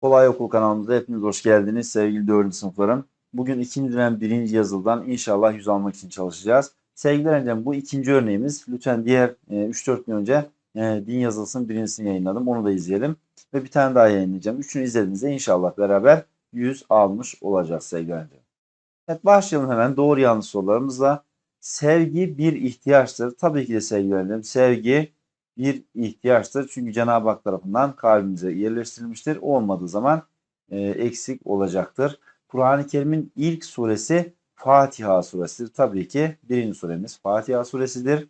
Kolay Okul kanalımıza hepiniz hoş geldiniz sevgili 4. sınıflarım. Bugün ikinci dönem birinci yazıldan inşallah 100 almak için çalışacağız. Sevgili öğrencim bu ikinci örneğimiz. Lütfen diğer e, 3-4 gün önce e, din yazılsın birincisini yayınladım. Onu da izleyelim. Ve bir tane daha yayınlayacağım. Üçünü izlediğinizde inşallah beraber 100 almış olacağız sevgili öğrencim. Evet başlayalım hemen doğru yanlış sorularımızla. Sevgi bir ihtiyaçtır. Tabii ki de sevgili öğrencim. Sevgi bir ihtiyaçtır. Çünkü Cenab-ı Hak tarafından kalbimize yerleştirilmiştir. Olmadığı zaman e, eksik olacaktır. Kur'an-ı Kerim'in ilk suresi Fatiha suresidir. Tabii ki birinci suremiz Fatiha suresidir.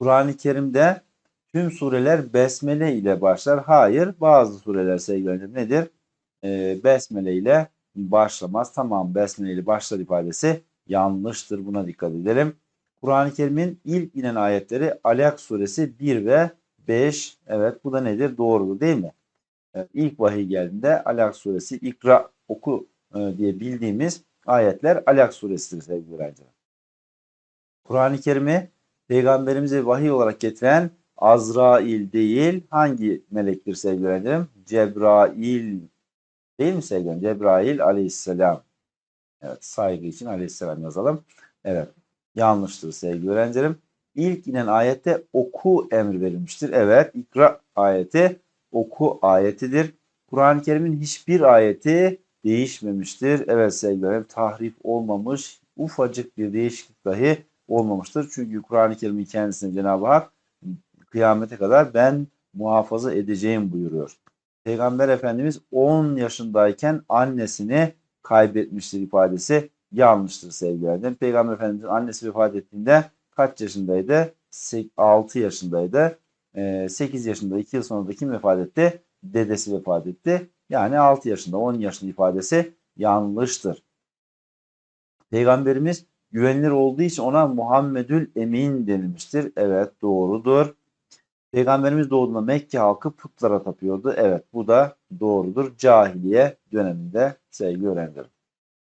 Kur'an-ı Kerim'de tüm sureler besmele ile başlar. Hayır bazı sureler sevgili nedir? E, besmele ile başlamaz. Tamam besmele ile başlar ifadesi yanlıştır. Buna dikkat edelim. Kur'an-ı Kerim'in ilk inen ayetleri Alak suresi 1 ve 5. Evet bu da nedir? Doğrudur değil mi? Evet, ilk vahiy geldiğinde Alak suresi ikra oku e, diye bildiğimiz ayetler Alak suresidir sevgili öğrenciler. Kur'an-ı Kerim'i peygamberimize vahiy olarak getiren Azrail değil hangi melektir sevgili öğrencilerim? Cebrail değil mi sevgili öğrencilerim? Cebrail aleyhisselam. Evet saygı için aleyhisselam yazalım. Evet yanlıştır sevgili öğrencilerim. İlk inen ayette oku emri verilmiştir. Evet ikra ayeti oku ayetidir. Kur'an-ı Kerim'in hiçbir ayeti değişmemiştir. Evet sevgili öğrencilerim tahrif olmamış ufacık bir değişiklik dahi olmamıştır. Çünkü Kur'an-ı Kerim'in kendisine Cenab-ı Hak kıyamete kadar ben muhafaza edeceğim buyuruyor. Peygamber Efendimiz 10 yaşındayken annesini kaybetmiştir ifadesi yanlıştır öğrencilerim. Peygamber Efendimiz'in annesi vefat ettiğinde kaç yaşındaydı? 6 yaşındaydı. 8 yaşında 2 yıl sonra da kim vefat etti? Dedesi vefat etti. Yani 6 yaşında 10 yaşında ifadesi yanlıştır. Peygamberimiz güvenilir olduğu için ona Muhammedül Emin denilmiştir. Evet doğrudur. Peygamberimiz doğduğunda Mekke halkı putlara tapıyordu. Evet bu da doğrudur. Cahiliye döneminde sevgili öğrencilerim.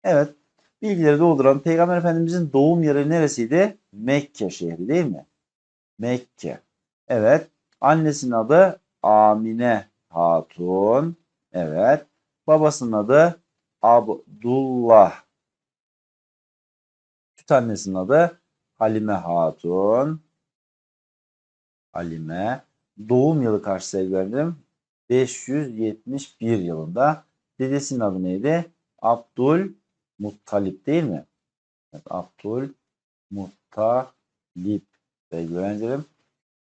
Evet bilgileri dolduran Peygamber Efendimizin doğum yeri neresiydi? Mekke şehri değil mi? Mekke. Evet. Annesinin adı Amine Hatun. Evet. Babasının adı Abdullah. Süt annesinin adı Halime Hatun. Halime. Doğum yılı kaç sevgilim? 571 yılında. Dedesinin adı neydi? Abdul Muttalip değil mi? Evet, Abdul Muttalip sevgili öğrencilerim.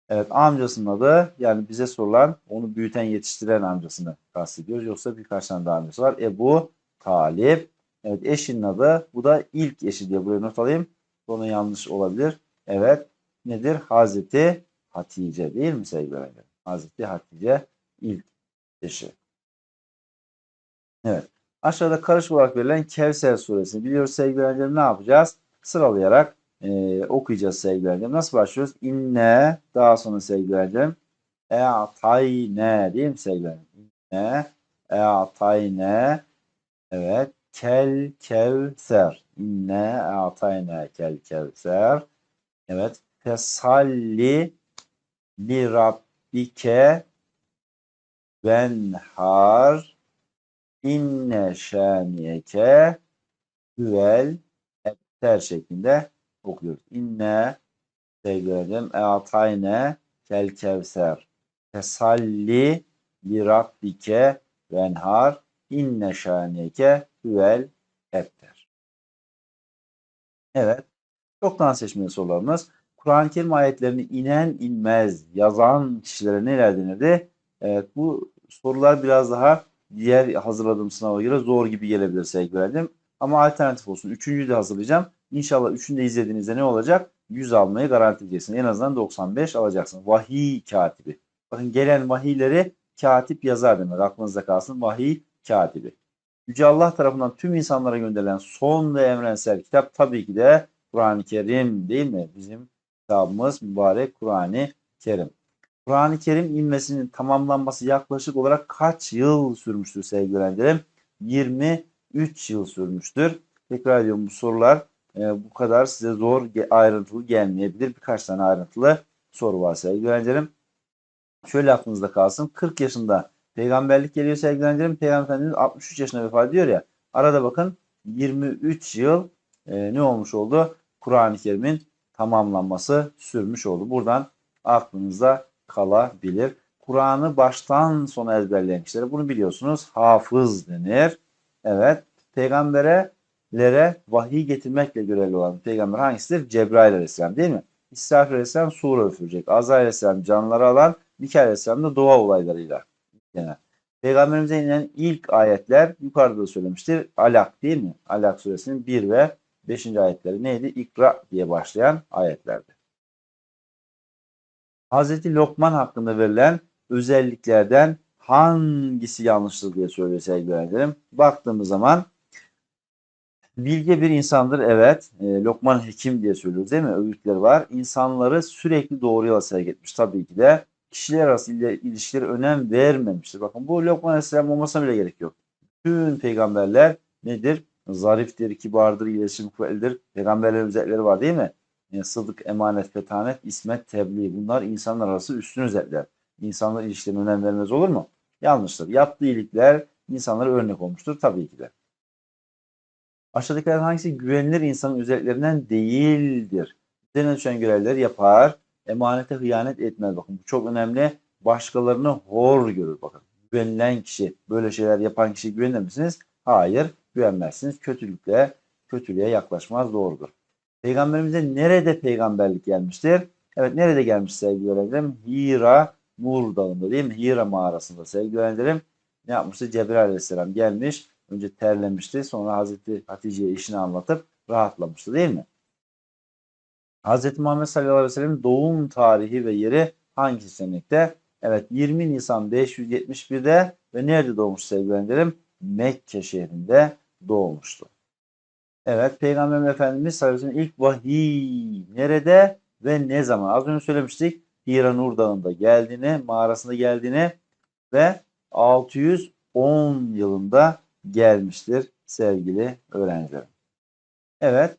Evet amcasının adı yani bize sorulan onu büyüten yetiştiren amcasını kastediyoruz. Yoksa birkaç tane daha amcası var. Ebu Talip. Evet eşinin adı bu da ilk eşi diye buraya not alayım. Sonra yanlış olabilir. Evet nedir? Hazreti Hatice değil mi sevgili öğrencilerim? Hazreti Hatice ilk eşi. Evet. Aşağıda karışık olarak verilen Kevser suresini biliyoruz sevgili. Ne yapacağız? Sıralayarak e, okuyacağız sevgili. Nasıl başlıyoruz? İnne daha sonra sevgili öğrencilerim. E'atayne değil mi sevgili öğrencilerim? İnne e'atayne evet kel kevser. İnne e'atayne kel kevser. Evet. Fesalli li rabbike venhar inne şaniyeke hüvel ebter şeklinde okuyoruz. İnne sevgilim e'atayne kel kevser tesalli li rabbike venhar inne şaniyeke hüvel ebter. Evet. Çoktan seçmeli sorularımız. Kur'an-ı Kerim ayetlerini inen inmez yazan kişilere neler denirdi? Evet bu sorular biraz daha diğer hazırladığım sınava göre zor gibi gelebilir sevgili öğrencim. Ama alternatif olsun. Üçüncüyü de hazırlayacağım. İnşallah üçünü de izlediğinizde ne olacak? 100 almayı garanti edeceksin. En azından 95 alacaksın. Vahiy katibi. Bakın gelen vahiyleri katip yazar demek. Aklınızda kalsın. Vahiy katibi. Yüce Allah tarafından tüm insanlara gönderilen son ve evrensel kitap tabii ki de Kur'an-ı Kerim değil mi? Bizim kitabımız mübarek Kur'an-ı Kerim. Kur'an-ı Kerim inmesinin tamamlanması yaklaşık olarak kaç yıl sürmüştür sevgili öğrencilerim? 23 yıl sürmüştür. Tekrar ediyorum bu sorular e, bu kadar size zor ayrıntılı gelmeyebilir. Birkaç tane ayrıntılı soru var sevgili öğrencilerim. Şöyle aklınızda kalsın. 40 yaşında peygamberlik geliyor sevgili öğrencilerim. Peygamber Efendimiz 63 yaşında vefat ediyor ya. Arada bakın 23 yıl e, ne olmuş oldu? Kur'an-ı Kerim'in tamamlanması sürmüş oldu. Buradan aklınızda kalabilir. Kur'an'ı baştan sona ezberleyen kişilere bunu biliyorsunuz. Hafız denir. Evet. Peygamberelere vahiy getirmekle görevli olan peygamber hangisidir? Cebrail aleyhisselam değil mi? İsrafil aleyhisselam sura üfürecek. Azrail aleyhisselam canları alan, Mikail aleyhisselam da doğa olaylarıyla genel. Peygamberimize inen ilk ayetler yukarıda da söylemiştir. Alak değil mi? Alak suresinin 1 ve 5. ayetleri neydi? İkra diye başlayan ayetlerdi. Hazreti Lokman hakkında verilen özelliklerden hangisi yanlıştır diye söylüyor sevgili. Baktığımız zaman bilge bir insandır evet. E, Lokman Hekim diye söylüyoruz değil mi? Öğütleri var. İnsanları sürekli doğru yola sevk etmiş tabii ki de. Kişiler arası il- ilişkileri önem vermemiştir. Bakın bu Lokman Aleyhisselam olmasına bile gerek yok. Tüm peygamberler nedir? Zariftir, kibardır, iletişim kuvvetlidir. Peygamberlerin özellikleri var değil mi? Sıdık, emanet, fetanet, ismet, tebliğ. Bunlar insanlar arası üstün özellikler. İnsanlar ilişkilerine önem olur mu? Yanlıştır. Yaptığı iyilikler insanlara örnek olmuştur tabii ki de. Aşağıdakilerden hangisi güvenilir insanın özelliklerinden değildir? Üzerine düşen görevleri yapar. Emanete hıyanet etmez. Bakın bu çok önemli. Başkalarını hor görür. Bakın güvenilen kişi, böyle şeyler yapan kişiye güvenir misiniz? Hayır, güvenmezsiniz. Kötülükle, kötülüğe yaklaşmaz doğrudur. Peygamberimize nerede peygamberlik gelmiştir? Evet nerede gelmiş sevgili öğrencilerim? Hira Nur Dağı'nda değil mi? Hira mağarasında sevgili öğrencilerim. Ne yapmıştı? Cebrail aleyhisselam gelmiş. Önce terlemişti. Sonra Hazreti Hatice'ye işini anlatıp rahatlamıştı değil mi? Hazreti Muhammed sallallahu aleyhi ve sellem'in doğum tarihi ve yeri hangi senekte? Evet 20 Nisan 571'de ve nerede doğmuş sevgili öğrencilerim? Mekke şehrinde doğmuştu. Evet Peygamber Efendimiz sallallahu ilk vahiy nerede ve ne zaman? Az önce söylemiştik. Hira Nur Dağı'nda geldiğini, mağarasında geldiğini ve 610 yılında gelmiştir sevgili öğrencilerim. Evet,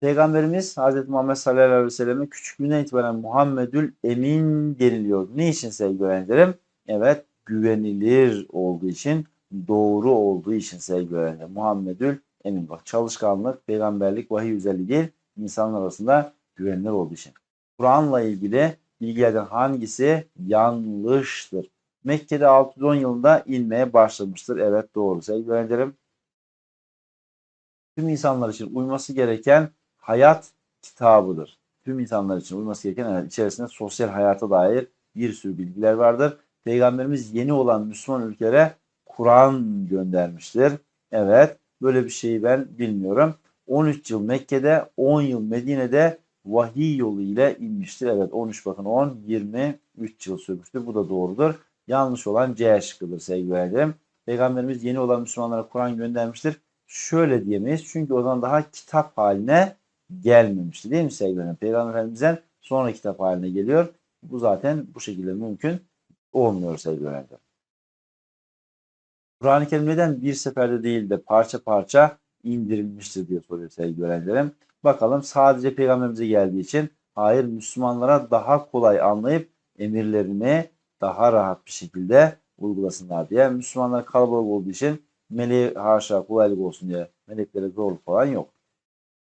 Peygamberimiz Hz. Muhammed sallallahu aleyhi ve selleme küçüklüğünden itibaren Muhammedül Emin deniliyor. Ne için sevgili öğrencilerim? Evet, güvenilir olduğu için, doğru olduğu için sevgili öğrencilerim. Muhammedül Emin. Bak çalışkanlık, peygamberlik, vahiy özelliği değil, insanlar arasında güvenilir olduğu için. Kur'an'la ilgili bilgilerden hangisi yanlıştır? Mekke'de 610 yılında inmeye başlamıştır. Evet doğru sevgili öğrencilerim. Tüm insanlar için uyması gereken hayat kitabıdır. Tüm insanlar için uyması gereken evet, içerisinde sosyal hayata dair bir sürü bilgiler vardır. Peygamberimiz yeni olan Müslüman ülkelere Kur'an göndermiştir. Evet böyle bir şeyi ben bilmiyorum. 13 yıl Mekke'de 10 yıl Medine'de vahiy yolu ile inmiştir. Evet 13 bakın 10 23 yıl sürmüştür. Bu da doğrudur. Yanlış olan C şıkkıdır sevgili öğrencilerim. Peygamberimiz yeni olan Müslümanlara Kur'an göndermiştir. Şöyle diyemeyiz. Çünkü o zaman daha kitap haline gelmemişti değil mi sevgili öğrencilerim? Peygamber Efendimiz'den sonra kitap haline geliyor. Bu zaten bu şekilde mümkün olmuyor sevgili öğrencilerim. Kur'an-ı Kerim neden bir seferde değil de parça parça indirilmiştir diye soruyor sevgili öğrencilerim. Bakalım sadece peygamberimize geldiği için hayır Müslümanlara daha kolay anlayıp emirlerini daha rahat bir şekilde uygulasınlar diye. Müslümanlar kalabalık olduğu için meleğe haşa kolaylık olsun diye meleklere zorluk falan yok.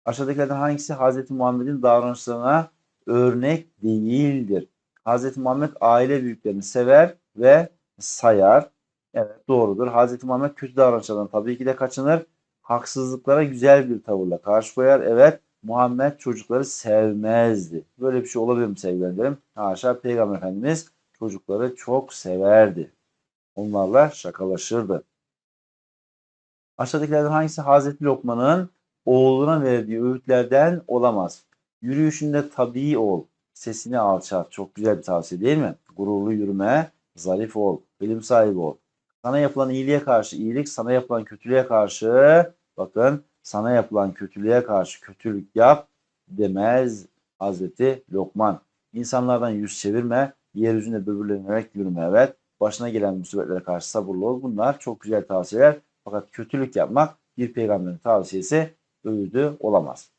Aşağıdakilerden hangisi Hz. Muhammed'in davranışlarına örnek değildir? Hz. Muhammed aile büyüklerini sever ve sayar. Evet doğrudur. Hz. Muhammed kötü davranışlardan tabii ki de kaçınır. Haksızlıklara güzel bir tavırla karşı koyar. Evet Muhammed çocukları sevmezdi. Böyle bir şey olabilir mi sevgilerim? Haşa Peygamber Efendimiz çocukları çok severdi. Onlarla şakalaşırdı. Aşağıdakilerden hangisi Hazreti Lokman'ın oğluna verdiği öğütlerden olamaz? Yürüyüşünde tabii ol, sesini alçalt. Çok güzel bir tavsiye değil mi? Gururlu yürüme, zarif ol, bilim sahibi ol. Sana yapılan iyiliğe karşı iyilik, sana yapılan kötülüğe karşı bakın sana yapılan kötülüğe karşı kötülük yap demez Hazreti Lokman. İnsanlardan yüz çevirme, yeryüzünde böbürlenerek yürüme. Evet, başına gelen musibetlere karşı sabırlı ol. Bunlar çok güzel tavsiyeler. Fakat kötülük yapmak bir peygamberin tavsiyesi öğüdü olamaz.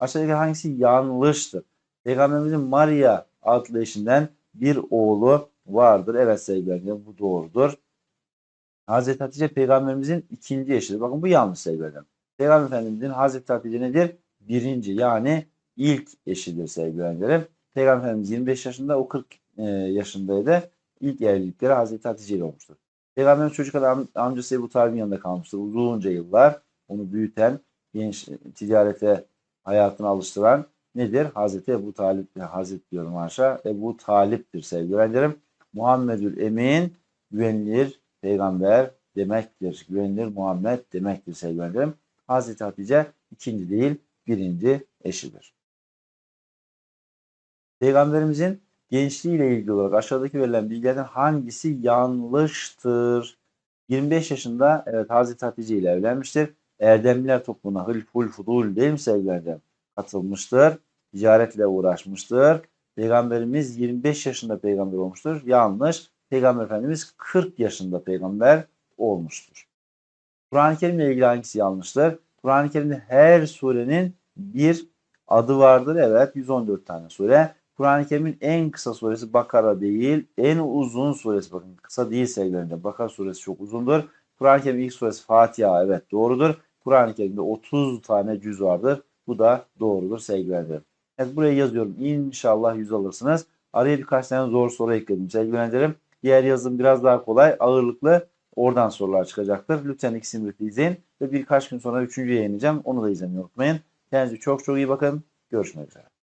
Aşağıdaki hangisi yanlıştır? Peygamberimizin Maria adlı eşinden bir oğlu vardır. Evet sevgili öğrencilerim bu doğrudur. Hazreti Hatice peygamberimizin ikinci eşidir. Bakın bu yanlış sevgili öğrencilerim. Peygamber Efendimizin Hazreti Hatice nedir? Birinci yani ilk eşidir sevgili öğrencilerim. Peygamber Efendimiz 25 yaşında o 40 e, yaşındaydı. İlk evlilikleri Hazreti Hatice ile olmuştur. Peygamberin çocuk adam amcası Ebu Talib'in yanında kalmıştır. Uzunca yıllar onu büyüten, genç ticarete hayatını alıştıran nedir? Hazreti Ebu Talip, Hazreti diyorum haşa, Ebu Talip'tir sevgili. Muhammedül Emin güvenilir peygamber demektir. Güvenilir Muhammed demektir sevgili öğrencilerim. Hazreti Hatice ikinci değil birinci eşidir. Peygamberimizin gençliğiyle ilgili olarak aşağıdaki verilen bilgilerden hangisi yanlıştır? 25 yaşında evet Hazreti Hatice ile evlenmiştir. Erdemliler topluluğuna Hılful Fudul değil mi sevgilerden katılmıştır. Ticaretle uğraşmıştır. Peygamberimiz 25 yaşında peygamber olmuştur. Yanlış. Peygamber Efendimiz 40 yaşında peygamber olmuştur. Kur'an-ı Kerim ile ilgili hangisi yanlıştır? Kur'an-ı Kerim'de her surenin bir adı vardır. Evet 114 tane sure. Kur'an-ı Kerim'in en kısa suresi Bakara değil, en uzun suresi bakın kısa değil sevgilerinde. Bakara suresi çok uzundur. Kur'an-ı Kerim'in ilk suresi Fatiha evet doğrudur. Kur'an-ı Kerim'de 30 tane cüz vardır. Bu da doğrudur sevgilerinde. Evet buraya yazıyorum. İnşallah 100 alırsınız. Araya birkaç tane zor soru ekledim sevgilendirim. Diğer yazım biraz daha kolay, ağırlıklı. Oradan sorular çıkacaktır. Lütfen ikisini birlikte izleyin. Ve birkaç gün sonra üçüncü yayınlayacağım. Onu da izlemeyi unutmayın. Kendinize çok çok iyi bakın. Görüşmek üzere.